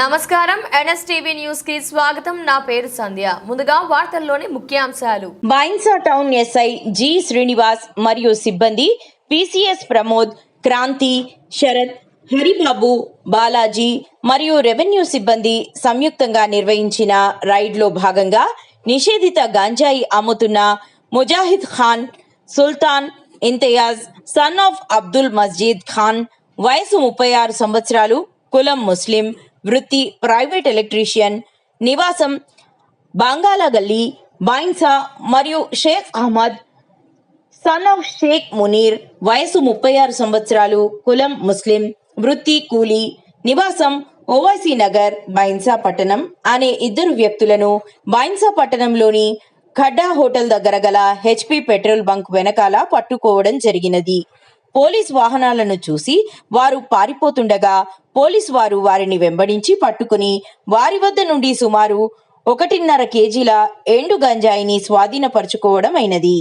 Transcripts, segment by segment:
నమస్కారం. ఎన్ఎస్టీవీ న్యూస్కి స్వాగతం. నా పేరు సంధ్య. ముందుగా వార్తల్లోని ముఖ్యాంశాలు. Bhainsa town SI G Srinivas మరియు సిబ్బంది పిసిఎస్ ప్రమోద్ క్రాంతి శరత్ హరిబాబు బాలాజీ మరియు రెవెన్యూ సిబ్బంది సంయుక్తంగా నిర్వహించిన రైడ్లో భాగంగా నిషేధిత గంజాయి అమ్ముతున్న ముజాహిద్ ఖాన్ సుల్తాన్ ఇంతియాజ్ సన్ ఆఫ్ అబ్దుల్ మస్జీద్ ఖాన్ వయసు ముప్పై ఆరు సంవత్సరాలు కులం ముస్లిం వృత్తి ప్రైవేట్ ఎలక్ట్రీషియన్ నివాసం బంగాళా గల్లీ బైన్సా మరియు షేక్ అహ్మద్ సన్ ఆఫ్ షేక్ మునీర్ వయసు ముప్పై ఆరు సంవత్సరాలు కులం ముస్లిం వృత్తి కూలీ నివాసం ఓవైసీ నగర్ బైన్సా పట్టణం అనే ఇద్దరు వ్యక్తులను బైన్సా పట్టణంలోని ఖడ్డా హోటల్ దగ్గర గల హెచ్పి పెట్రోల్ బంక్ వెనకాల పట్టుకోవడం జరిగినది. పోలీస్ వాహనాలను చూసి వారు పారిపోతుండగా పోలీస్ వారు వారిని వెంబడించి పట్టుకుని వారి వద్ద నుండి సుమారు ఒకటిన్నర కేజీల ఎండు గంజాయిని స్వాధీనపరుచుకోవడం అయినది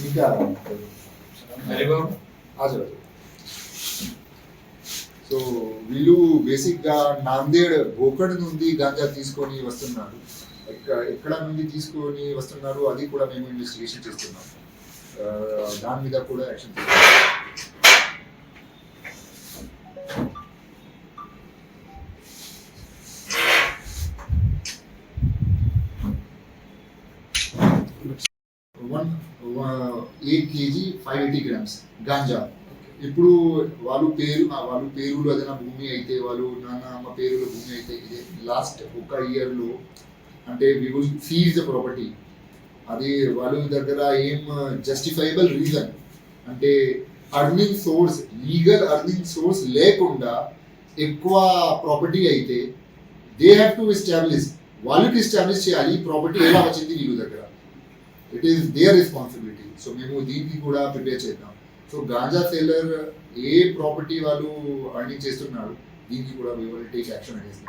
ఇంకా హాజరు. సో వీళ్ళు బేసిక్గా నాందేడ్ గోకడ్ నుండి గాంజా తీసుకొని వస్తున్నారు. ఎక్కడ నుండి తీసుకొని వస్తున్నారు అది కూడా మేము ఇన్వెస్టిగేషన్ చేస్తున్నాం. దాని మీద కూడా యాక్షన్ తీసుకుంటాం one eight KG five eighty grams ganja. ఇప్పుడు వాళ్ళు పేరు వాళ్ళు పేరులో ఏదైనా భూమి అయితే వాళ్ళు నాన్న అమ్మ పేరులో భూమి అయితే ఇదే లాస్ట్ ఒక ఇయర్లో అంటే we will seize the property అది వాళ్ళ దగ్గర ఏం జస్టిఫైబుల్ రీజన్ అంటే earning source legal earning source లేకుండా ఎక్కువ ప్రాపర్టీ అయితే దే హ్యావ్ టు ఎస్టాబ్లిష్ వాళ్ళకి ఎస్టాబ్లిష్ చేయాలి ప్రాపర్టీ ఎలా వచ్చింది వీళ్ళ దగ్గర. It is their responsibility so మేము దీనికి కూడా ప్రిపేర్ చేద్దాం. సో గాంజా సేలర్ ఏ ప్రాపర్టీ వాళ్ళు అర్నింగ్ చేస్తున్నారు దీనికి కూడా వీ విల్ టేక్ యాక్షన్ అనేది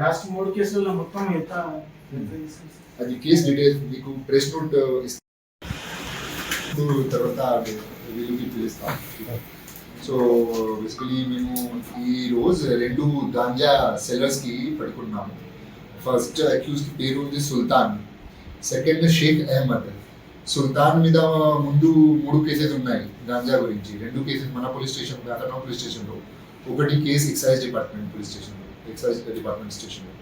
లాస్ట్ మూడు కేసుల్లో మొత్తం ఎంత? అది కేస్ డీటెయిల్స్ మీకు ప్రెస్ నోట్ తర్వాత వీళ్ళకి పిలుస్తాం. సో బేసికలీ మేము ఈ రోజు రెండు గాంజా సెల్లర్స్కి పట్టుకున్నాము ఫస్ట్ అక్యూజ్కి పేరు ఉంది సుల్తాన్. సెకండ్ షేక్ అహ్మద్ సో దాని మీద ముందు మూడు కేసెస్ ఉన్నాయి గాంజా గురించి. రెండు కేసెస్ మన పోలీస్ స్టేషన్ అతను పోలీస్ స్టేషన్లో ఒకటి కేసు ఎక్సైజ్ డిపార్ట్మెంట్ పోలీస్ స్టేషన్లో ఎక్సైజ్ డిపార్ట్మెంట్ స్టేషన్లో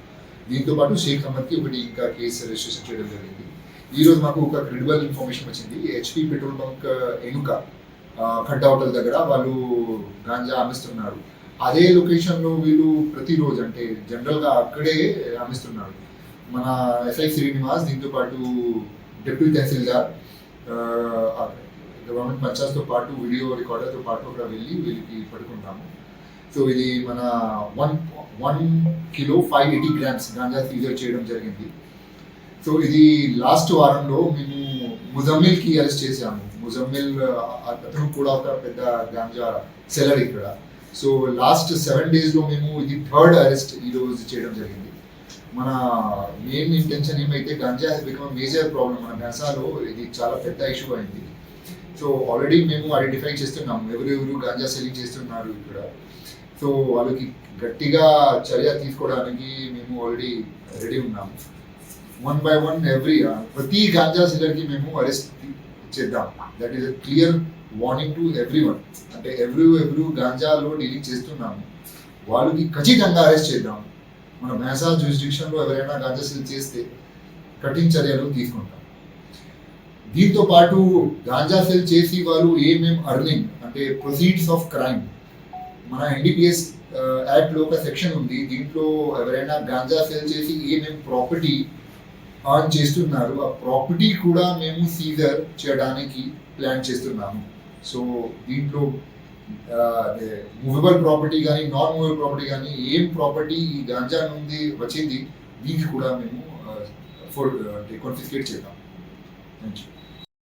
దీంతో పాటు షేక్ అహ్మద్కి ఒకటి ఇంకా కేసు రిజిస్ట్రేషన్ చేయడం జరిగింది. ఈ రోజు మాకు ఒక క్రెడిబుల్ ఇన్ఫర్మేషన్ వచ్చింది. హెచ్పి పెట్రోల్ బంక్ ఎనుక ఖడ్డా హోటల్ దగ్గర వాళ్ళు గాంజా అమ్మిస్తున్నారు. అదే లొకేషన్లో వీళ్ళు ప్రతిరోజు అంటే జనరల్గా అక్కడే అమ్మిస్తున్నారు. మన ఎస్ఐ శ్రీనివాస్ దీంతో పాటు డిప్యూటీ తహసీల్దార్ గవర్నమెంట్ పంచాయత్తో పాటు వీడియో రికార్డర్తో పాటు కూడా వెళ్ళి వీళ్ళకి పట్టుకుంటాము సో ఇది మన one one kilo five eighty grams ganja seizure చేయడం జరిగింది. సో ఇది లాస్ట్ వారంలో మేము ముజమ్మిల్కి అరెస్ట్ చేశాము. ముజమ్మిల్ అతను కూడా ఒక పెద్ద గాంజా సెలర్ ఇక్కడ. సో లాస్ట్ సెవెన్ డేస్లో మేము ఇది థర్డ్ అరెస్ట్ ఈరోజు చేయడం జరిగింది. మన మెయిన్ ఇంటెన్షన్ ఏమైతే ganja has become major problem మన గంజాలో ఇది చాలా పెద్ద ఇష్యూ అయింది. సో ఆల్రెడీ మేము ఐడెంటిఫై చేస్తున్నాం. ఎవరు ఎవరు గాంజా సెల్లింగ్ చేస్తున్నారు ఇక్కడ. సో వాళ్ళకి గట్టిగా చర్య తీసుకోవడానికి మేము ఆల్రెడీ రెడీ ఉన్నాము వన్ బై వన్ ఎవ్రీ ప్రతి గాంజా సెల్లర్కి మేము అరెస్ట్ చేద్దాం. That is clear warning to everyone అంటే ఎవ్రీ ఎవ్రీ గాంజాలో డీలింగ్ చేస్తున్నాము వాళ్ళకి ఖచ్చితంగా అరెస్ట్ చేద్దాం. మన మేసా జ్యూరిస్డిక్షన్లో ఎవరైనా గాంజా సెల్ చేస్తే కఠిన చర్యలు తీసుకుంటాం. దీంతో పాటు గాంజా సెల్ చేసి వాళ్ళు ఏమేం అర్నింగ్ అంటే ప్రొసీడ్స్ ఆఫ్ క్రైమ్. మన ఎన్డీపీఎస్ యాక్ట్లో ఒక సెక్షన్ ఉంది. దీంట్లో ఎవరైనా గాంజా సెల్ చేసి ఏమేం ప్రాపర్టీ ఆన్ చేస్తున్నారు ఆ ప్రాపర్టీ కూడా మేము సీజర్ చేయడానికి ప్లాన్ చేస్తున్నాము. సో దీంట్లో మూవబుల్ ప్రాపర్టీ కానీ నాన్ మూవబుల్ ప్రాపర్టీ కానీ ఏం ప్రాపర్టీ ఈ గాంజా నుండి వచ్చింది దీనికి కూడా మేము ఫోర్ కాన్ఫిస్కేట్ చేద్దాం. Thank you